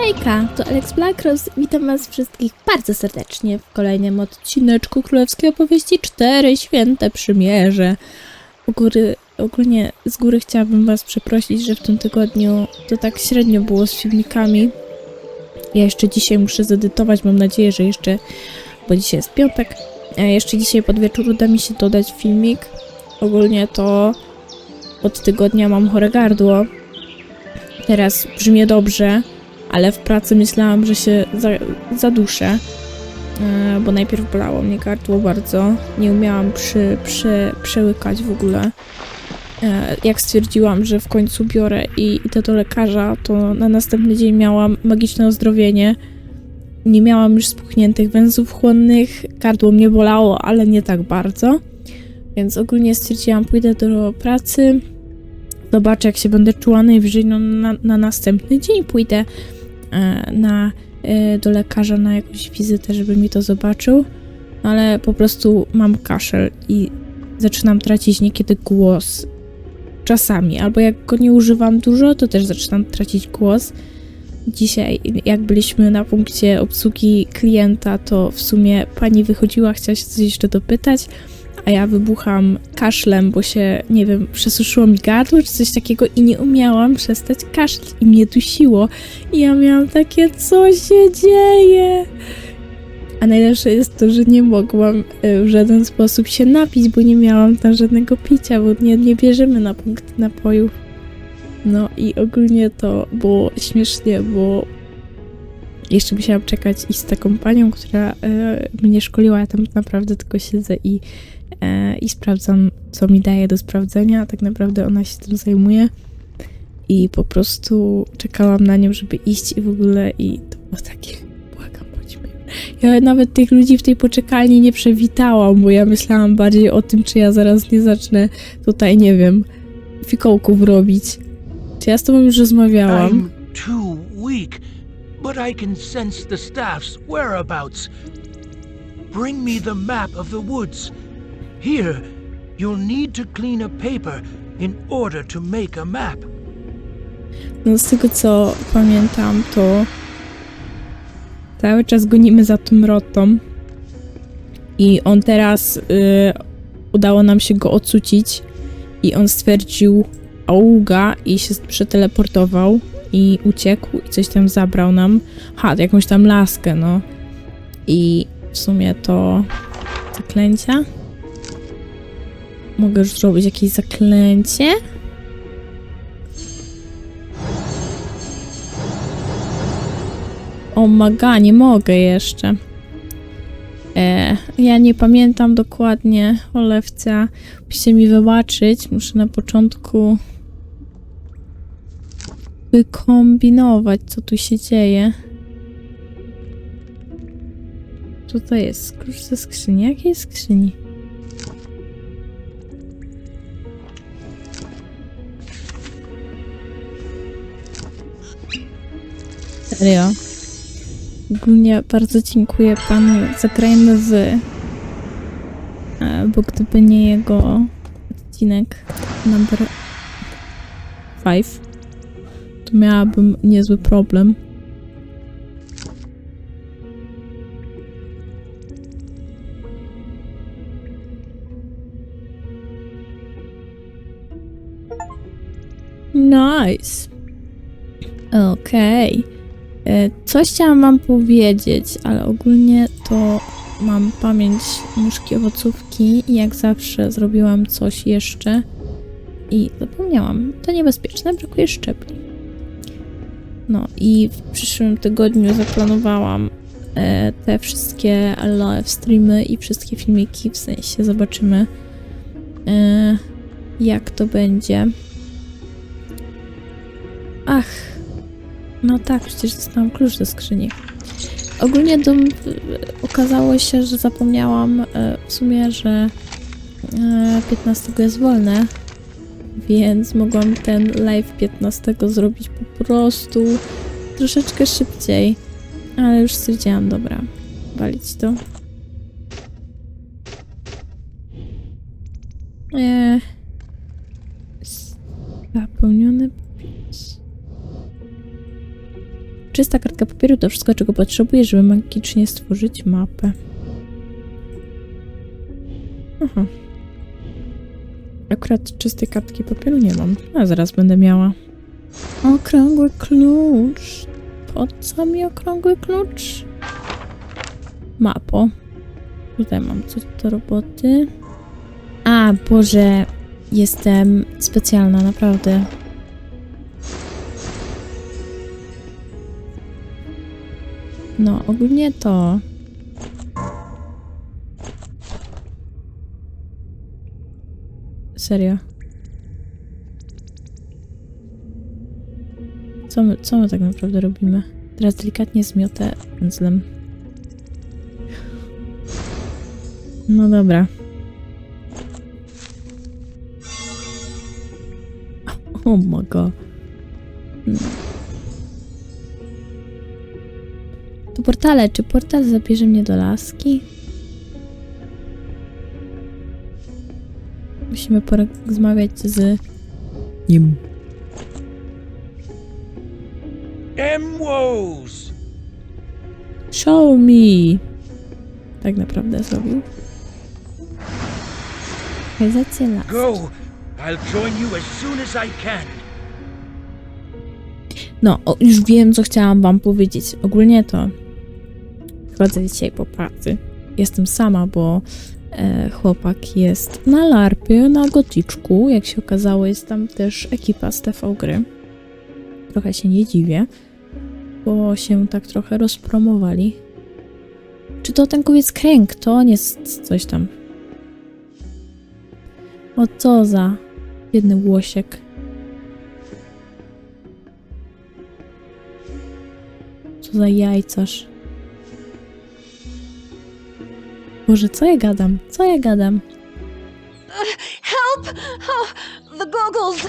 Hejka, to Alex Blackross. Witam was wszystkich bardzo serdecznie w kolejnym odcineczku Królewskiej Opowieści 4 Święte Przymierze. U góry, ogólnie z góry chciałabym was przeprosić, że w tym tygodniu to tak średnio było z filmikami. Ja jeszcze dzisiaj muszę zedytować, mam nadzieję, że jeszcze, bo dzisiaj jest piątek, a jeszcze dzisiaj pod wieczór uda mi się dodać filmik. Ogólnie to od tygodnia mam chore gardło. Teraz brzmię dobrze, ale w pracy myślałam, że się za, zaduszę, e, bo najpierw bolało mnie gardło bardzo. Nie umiałam przy, przy, przełykać w ogóle. E, Jak stwierdziłam, że w końcu biorę i idę do lekarza, to na następny dzień miałam magiczne ozdrowienie. Nie miałam już spuchniętych węzłów chłonnych, gardło mnie bolało, ale nie tak bardzo. Więc ogólnie stwierdziłam, pójdę do pracy, zobaczę jak się będę czuła najwyżej no, na, na następny dzień pójdę na, e, do lekarza na jakąś wizytę, żeby mi to zobaczył, ale po prostu mam kaszel i zaczynam tracić niekiedy głos. Czasami, albo jak go nie używam dużo, to też zaczynam tracić głos. Dzisiaj, jak byliśmy na punkcie obsługi klienta, to w sumie pani wychodziła, chciała się coś jeszcze dopytać, a ja wybucham kaszlem, bo się, nie wiem, przesuszyło mi gardło czy coś takiego i nie umiałam przestać kaszleć i mnie dusiło. I ja miałam takie, co się dzieje? A najlepsze jest to, że nie mogłam e, w żaden sposób się napić, bo nie miałam tam żadnego picia, bo nie, nie bierzemy na punkty napojów. No i ogólnie to było śmiesznie, bo jeszcze musiałam czekać i z taką panią, która e, mnie szkoliła, ja tam naprawdę tylko siedzę i e, i sprawdzam, co mi daje do sprawdzenia. Tak naprawdę ona się tym zajmuje. I po prostu czekałam na nią, żeby iść i w ogóle i to było takie, błagam, bądźmy. Ja nawet tych ludzi w tej poczekalni nie przewitałam, bo ja myślałam bardziej o tym, czy ja zaraz nie zacznę tutaj, nie wiem, fikołków robić. Czy ja z tobą już rozmawiałam? I'm too but I can sense the staff's whereabouts. Bring me the map of the woods. Here, you'll need to clean a paper in order to make a map. No z tego co pamiętam, to cały czas gonimy za tą rotą i on teraz y, udało nam się go ocucić i on stwierdził auga i się przeteleportował i uciekł i coś tam zabrał nam. Ha, jakąś tam laskę, no. I w sumie to zaklęcia. Mogę już zrobić jakieś zaklęcie? O maga, nie mogę jeszcze. E, ja nie pamiętam dokładnie olewca. Musicie mi wybaczyć. Muszę na początku wykombinować, co tu się dzieje. To jest? Klucz ze skrzyni. Jakiej skrzyni? Serio. Ogólnie bardzo dziękuję panu Zagrajmy w. e, Bo gdyby nie jego odcinek number 5, to miałabym niezły problem. Nice. Okej. E, Coś chciałam wam powiedzieć, ale ogólnie to mam pamięć nóżki owocówki i jak zawsze zrobiłam coś jeszcze i zapomniałam. To niebezpieczne, brakuje szczepli. No i w przyszłym tygodniu zaplanowałam e, te wszystkie live streamy i wszystkie filmiki, w sensie zobaczymy e, jak to będzie. Ach, no tak, przecież dostałam klucz do skrzyni. Ogólnie dom, okazało się, że zapomniałam e, w sumie, że e, 15 jest wolne, więc mogłam ten live 15 zrobić po prostu troszeczkę szybciej. Ale już stwierdziłam, dobra, walić to. Eee, zapełniony podpis. Czysta kartka papieru to wszystko, czego potrzebuję, żeby magicznie stworzyć mapę. Aha. Akurat czystej kartki papieru nie mam. A zaraz będę miała. Okrągły klucz. Po co mi okrągły klucz? Mapo. Tutaj mam coś do roboty. A, Boże, jestem specjalna, naprawdę. No, ogólnie to. Serio. Co my, co my tak naprawdę robimy? Teraz delikatnie zmiotę pędzlem. No dobra. O god. No. To portale. Czy portal zabierze mnie do laski? Musimy porozmawiać z nim. Emwoes! Show me! Tak naprawdę zrobił. Lokalizacja las. Go! I'll join you as soon as I can. No, o, już wiem, co chciałam wam powiedzieć. Ogólnie to chodzę dzisiaj po pracy. Jestem sama, bo chłopak jest na larpie, na goticzku. Jak się okazało, jest tam też ekipa z TV Gry. Trochę się nie dziwię, bo się tak trochę rozpromowali. Czy to ten kowiec kręg? To nie jest coś tam. O co za jedny łosiek. Co za jajcarz. Boże, co ja gadam? Co ja gadam? Help! Oh, the goggles!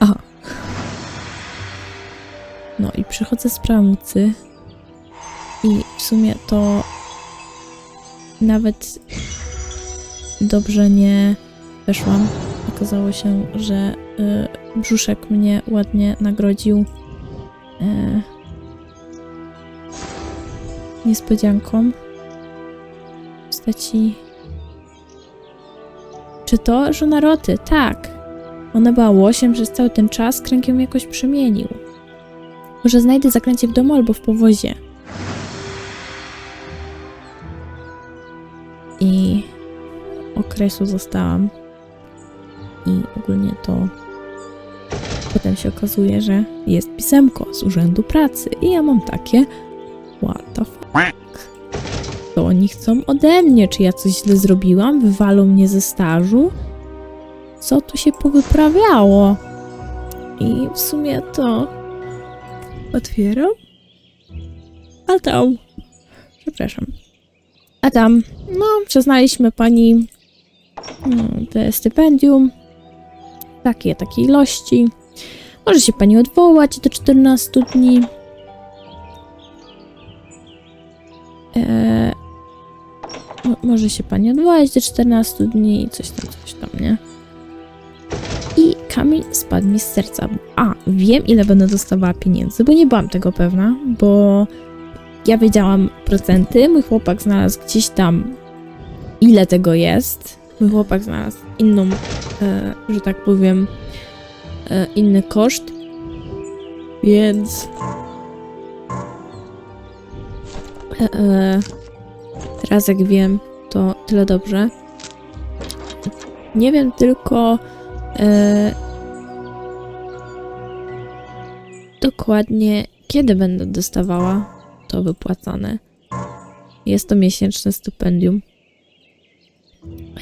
Aha. No i przychodzę z pramucy i w sumie to nawet dobrze nie weszłam. Okazało się, że y, brzuszek mnie ładnie nagrodził y, niespodzianką w postaci... Czy to żona Roty? Tak. Ona była łosiem przez cały ten czas, kręg ją jakoś przemienił. Może znajdę zaklęcie w domu albo w powozie. I okresu zostałam. I ogólnie to potem się okazuje, że jest pisemko z urzędu pracy. I ja mam takie? Co oni chcą ode mnie? Czy ja coś źle zrobiłam? Wywalą mnie ze stażu? co tu się powyprawiało. I w sumie to otwieram. A tam. Przepraszam. A tam, no, przyznaliśmy pani no, te stypendium. Takie, takiej ilości. Może się pani odwołać do 14 dni. Eee, może się pani odwołać do 14 dni, coś tam, coś tam, nie? i kamień spadł mi z serca. A, wiem ile będę dostawała pieniędzy, bo nie byłam tego pewna, bo ja wiedziałam procenty, mój chłopak znalazł gdzieś tam ile tego jest. Mój chłopak znalazł inną, e, że tak powiem, e, inny koszt, więc e, e, teraz jak wiem, to tyle dobrze. Nie wiem tylko, E, dokładnie kiedy będę dostawała to wypłacane. Jest to miesięczne stypendium.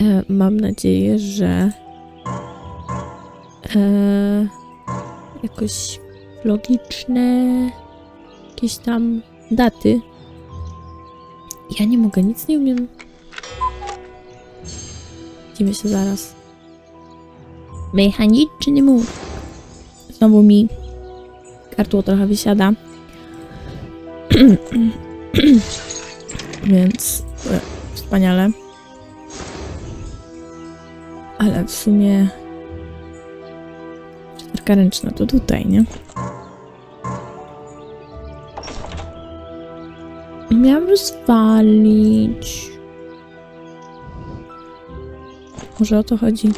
E, mam nadzieję, że e, jakoś logiczne jakieś tam daty. Ja nie mogę, nic nie umiem. Dziwię się zaraz. Mechaniczny mów. Znowu mi kartło trochę wysiada. Więc e, wspaniale. Ale w sumie czterka ręczna to tutaj, nie? Miałam rozwalić. Może o to chodzi.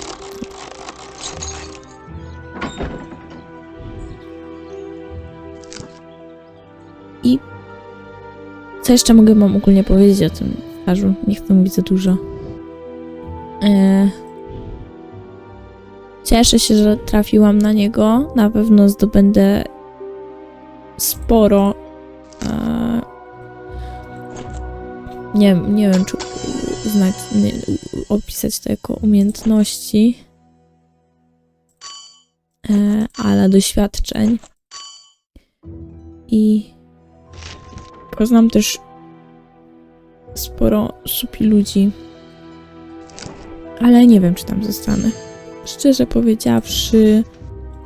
I co jeszcze mogę wam ogólnie powiedzieć o tym twarzu? Nie chcę mówić za dużo. Eee, Cieszę się, że trafiłam na niego. Na pewno zdobędę sporo. E, nie, nie wiem, czy uznać, nie, opisać to jako umiejętności, e, ale doświadczeń. I poznam też sporo supi ludzi, ale nie wiem, czy tam zostanę. Szczerze powiedziawszy,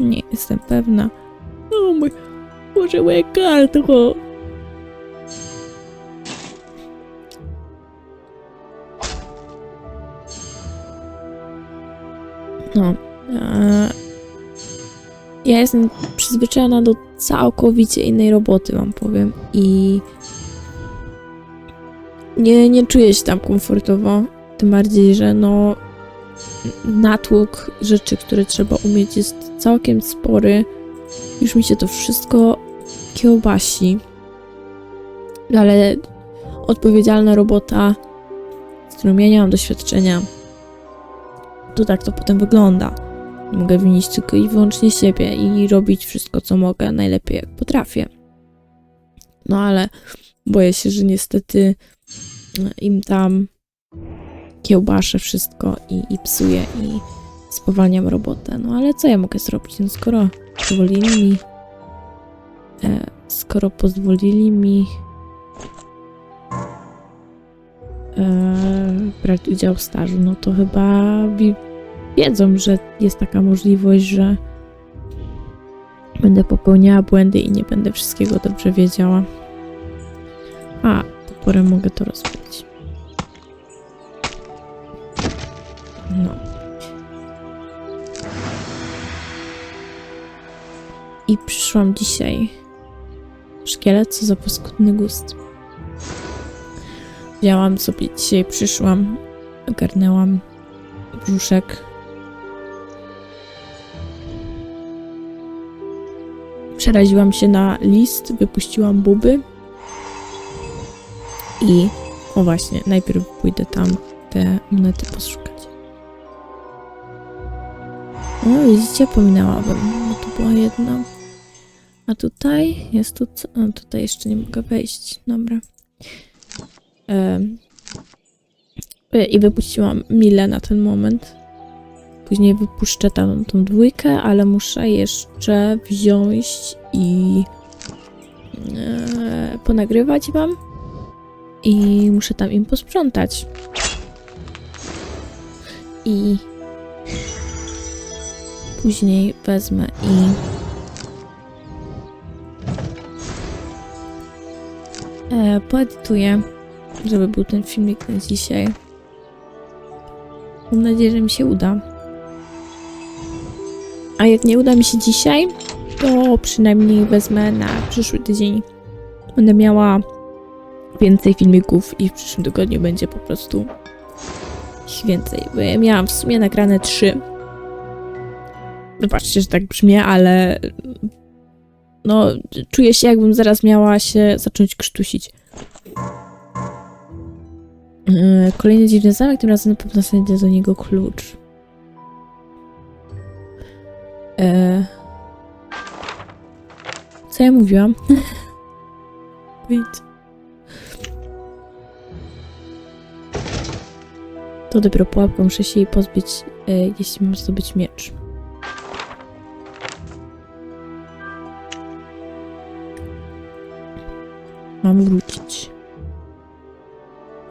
nie jestem pewna. O mój, Boże, moje gardło. No. E, ja jestem przyzwyczajona do całkowicie innej roboty, wam powiem. I nie, nie czuję się tam komfortowo. Tym bardziej, że no natłok rzeczy, które trzeba umieć jest całkiem spory. Już mi się to wszystko kiełbasi. Ale odpowiedzialna robota, z którą ja nie mam doświadczenia, to tak to potem wygląda. Mogę winić tylko i wyłącznie siebie i robić wszystko, co mogę, najlepiej jak potrafię. No ale boję się, że niestety im tam kiełbaszę wszystko i, i psuję i spowalniam robotę. No ale co ja mogę zrobić? No skoro pozwolili mi e, skoro pozwolili mi e, brać udział w stażu, no to chyba wiedzą, że jest taka możliwość, że będę popełniała błędy i nie będę wszystkiego dobrze wiedziała. A, toporem mogę to rozbić. No. I przyszłam dzisiaj. Szkielet, co za paskudny gust. Wzięłam sobie dzisiaj, przyszłam, ogarnęłam brzuszek. Przeraziłam się na list, wypuściłam buby. I, o właśnie, najpierw pójdę tam te monety poszukać. O, widzicie, pominęłabym, bo tu była jedna. A tutaj jest tu co? A, tutaj jeszcze nie mogę wejść. Dobra. E, I wypuściłam Milę na ten moment. Później wypuszczę tam tą dwójkę, ale muszę jeszcze wziąć i e, ponagrywać wam. I muszę tam im posprzątać. I później wezmę i e, poedytuję, żeby był ten filmik na dzisiaj. Mam nadzieję, że mi się uda. A jak nie uda mi się dzisiaj, to przynajmniej wezmę na przyszły tydzień. Będę miała więcej filmików i w przyszłym tygodniu będzie po prostu ich więcej. Bo ja miałam w sumie nagrane trzy. Wybaczcie, że tak brzmi, ale no, czuję się jakbym zaraz miała się zacząć krztusić. Yy, Kolejny dziwny zamek, tym razem na pewno znajdę do niego klucz. Yy. Co ja mówiłam? Wyjdź. To dopiero pułapkę muszę się jej pozbyć, yy, jeśli mam zdobyć miecz. Mam wrócić.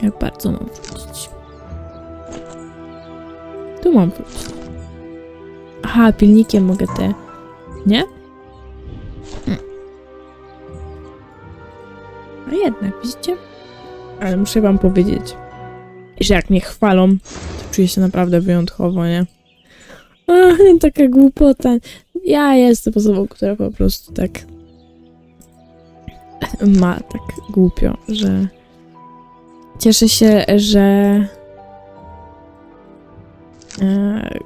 Jak bardzo mam wrócić? Tu mam wrócić. Aha, pilnikiem mogę te... Nie? Hmm. A jednak, widzicie? Ale muszę wam powiedzieć, że jak mnie chwalą, to czuję się naprawdę wyjątkowo, nie? Ach, taka głupota. Ja jestem osobą, która po prostu tak ma tak głupio, że cieszę się, że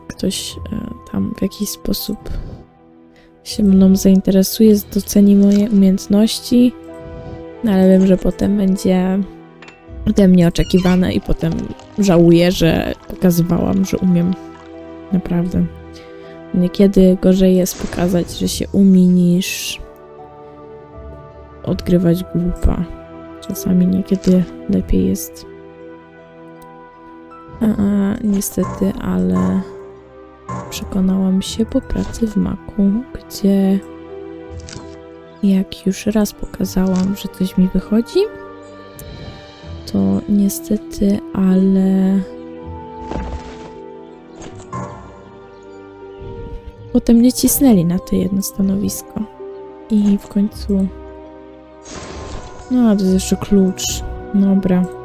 ktoś e, tam w jakiś sposób się mną zainteresuje, doceni moje umiejętności, no ale wiem, że potem będzie ode mnie oczekiwane i potem żałuję, że pokazywałam, że umiem. Naprawdę. Niekiedy gorzej jest pokazać, że się umie, niż odgrywać głupa. Czasami niekiedy lepiej jest. A, a, niestety, ale przekonałam się po pracy w Maku, gdzie jak już raz pokazałam, że coś mi wychodzi, to niestety, ale potem mnie cisnęli na to jedno stanowisko. I w końcu. No, to jest jeszcze klucz. Dobra.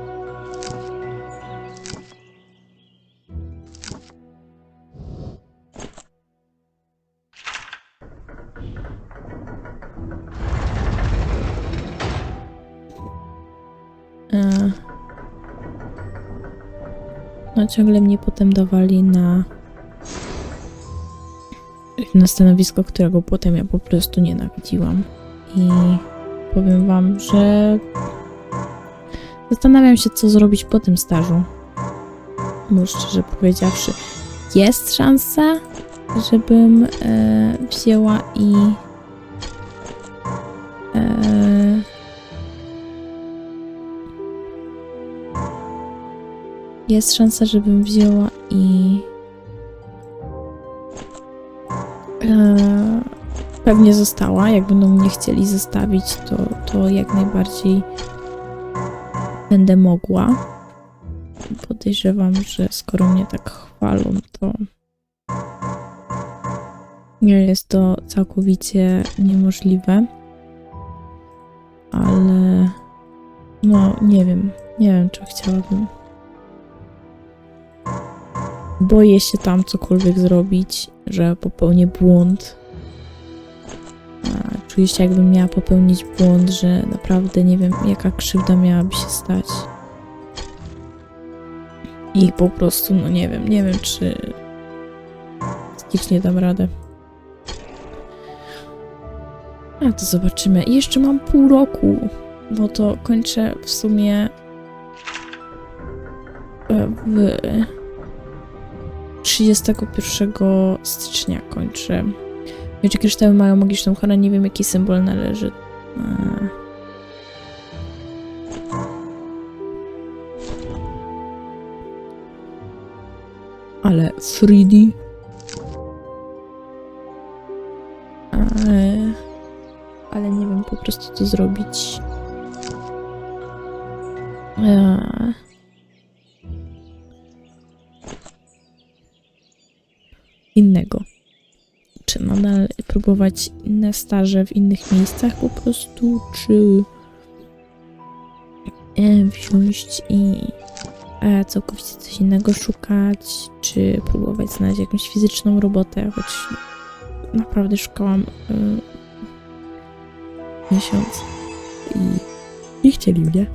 No ciągle mnie potem dawali na na stanowisko, którego potem ja po prostu nienawidziłam. I powiem wam, że zastanawiam się, co zrobić po tym stażu. Bo szczerze powiedziawszy, jest szansa, żebym e, wzięła i jest szansa, żebym wzięła i e, pewnie została. Jak będą mnie chcieli zostawić, to, to jak najbardziej będę mogła. Podejrzewam, że skoro mnie tak chwalą, to nie jest to całkowicie niemożliwe. Ale no nie wiem, nie wiem, czy chciałabym. Boję się tam cokolwiek zrobić, że popełnię błąd. A Czuję się, jakbym miała popełnić błąd, że naprawdę nie wiem, jaka krzywda miałaby się stać. I po prostu, no nie wiem, nie wiem, czy psychicznie dam radę. A to zobaczymy. I jeszcze mam pół roku, bo to kończę w sumie e, w 31 stycznia kończę. Miecze kryształy mają magiczną ochronę, nie wiem jaki symbol należy. Eee. Ale 3D. Eee. Ale nie wiem po prostu co zrobić. Eee. Próbować inne staże w innych miejscach po prostu, czy e, wziąć i e, całkowicie coś innego szukać, czy próbować znaleźć jakąś fizyczną robotę, choć naprawdę szukałam e, miesiąc i nie chcieli mnie.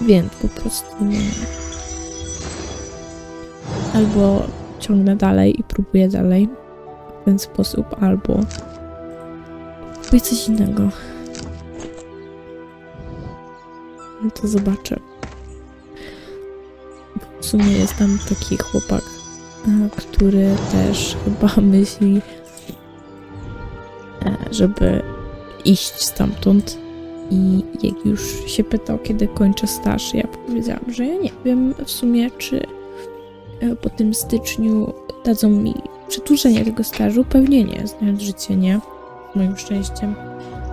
Więc po prostu albo ciągnę dalej próbuję dalej w ten sposób, albo próbuję coś innego. No to zobaczę. W sumie jest tam taki chłopak, który też chyba myśli, e, żeby iść stamtąd. I jak już się pytał, kiedy kończę staż, ja powiedziałam, że ja nie wiem w sumie, czy po tym styczniu dadzą mi przedłużenie tego stażu. Pewnie nie, znając życie nie, z moim szczęściem,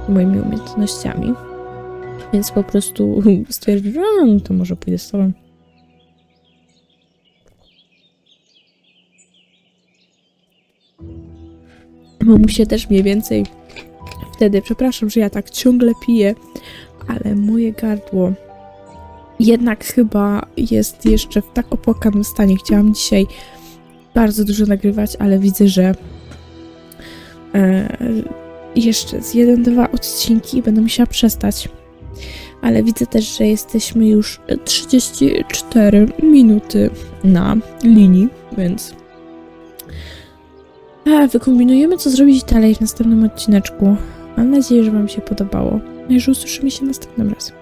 moimi umiejętnościami. Więc po prostu stwierdził, że no, to może pójdę z tobą. Bo mu się też mniej więcej wtedy, przepraszam, że ja tak ciągle piję, ale moje gardło jednak chyba jest jeszcze w tak opłakanym stanie. Chciałam dzisiaj bardzo dużo nagrywać, ale widzę, że e, jeszcze z jeden, dwa odcinki i będę musiała przestać. Ale widzę też, że jesteśmy już 34 minuty na linii, więc a, wykombinujemy, co zrobić dalej w następnym odcineczku. Mam nadzieję, że Wam się podobało. No i że usłyszymy się następnym razem.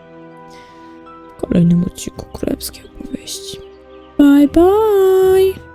Kolejnym odcinku Królewskiej Opowieści. Bye, bye!